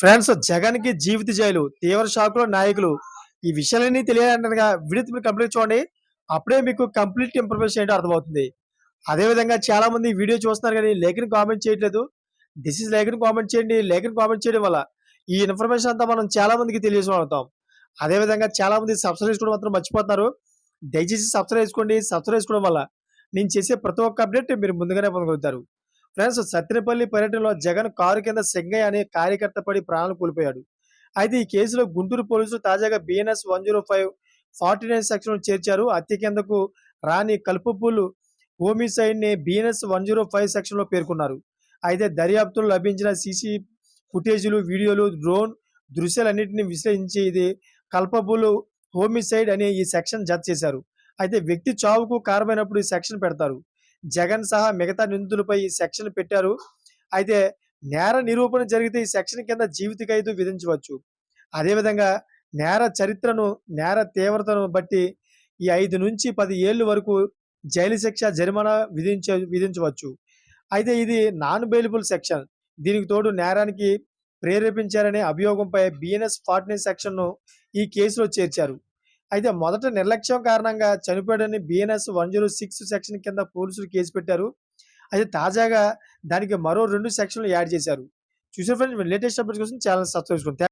Friends జగన్కి జీవిత jail తీవ్ర షాకులో నాయకులు. ఈ విషయాలన్నీ తెలియాలంటగా విడిత మీరు కంప్లీట్ చూడండి. అప్పుడే మీకు కంప్లీట్ ఇన్ఫర్మేషన్ ఏంటో అర్థమవుతుంది. అదే విధంగా చాలా మంది వీడియో చూస్తున్నారు కానీ లేఖని కామెంట్ చేయట్లేదు. దిస్ ఇస్ లేఖని కామెంట్ చేయండి. లేఖని కామెంట్ చేయడం వల్ల ఈ ఇన్ఫర్మేషన్ అంతా మనం చాలా మందికి తెలియజేసుకుంటాం అదే విధంగా చాలా మంది సబ్స్క్రైబ్ చేసుకోవడం మాత్రం మర్చిపోతున్నారు. దయచేసి సబ్స్క్రైబ్ చేసుకోండి. సబ్స్క్రైబ్ చేసుకోవడం వల్ల నేను చేసే ప్రతి ఒక్క అప్డేట్ మీరు ముందుగానే పొందగలుగుతారు. ఫ్రెండ్స్ సత్తినపల్లి పర్యటనలో జగన్ కారు కింద సెంగయ్య అనే కార్యకర్త పడి ప్రాణాలు కోల్పోయాడు. అయితే ఈ కేసులో గుంటూరు పోలీసులు తాజాగా BNS one zero five forty nine section చేర్చారు. హత్య కిందకు రాని కల్పపూలు హోమిసైడ్ని బిఎన్ఎస్ వన్ జీరో ఫైవ్ సెక్షన్లో పేర్కొన్నారు. అయితే దర్యాప్తులో లభించిన సీసీ ఫుటేజీలు వీడియోలు డ్రోన్ దృశ్యాలన్నింటినీ విశ్లేషించి ఇది కల్పబుల్ హోమిసైడ్ అనే ఈ సెక్షన్ జత చేశారు. అయితే వ్యక్తి చావుకు కారమైనప్పుడు ఈ సెక్షన్ పెడతారు. జగన్ సహా మిగతా నిందితులపై ఈ సెక్షన్ పెట్టారు. అయితే నేర నిరూపణ జరిగితే ఈ సెక్షన్ కింద జీవిత ఖైదు విధించవచ్చు. అదేవిధంగా నేర చరిత్రను నేర తీవ్రతను బట్టి ఈ ఐదు నుంచి పది ఏళ్ళు వరకు జైలు శిక్ష జరిమానా విధించ విధించవచ్చు. అయితే ఇది నాన్ బెయిలబుల్ సెక్షన్. దీనికి తోడు నేరానికి ప్రేరేపించారనే అభియోగంపై బిఎన్ఎస్ ఫార్టీ సెక్షన్ను ఈ కేసులో చేర్చారు. అయితే మొదట నిర్లక్ష్యం కారణంగా చనిపోయాడని BNS one zero six section కింద పోలీసులు కేసు పెట్టారు. అయితే తాజాగా దానికి మరో రెండు సెక్షన్లు యాడ్ చేశారు. చూసే ఫ్రెండ్స్ లేటెస్ట్ అప్డేట్స్ కోసం ఛానల్ సబ్స్క్రైబ్ చేసుకోండి.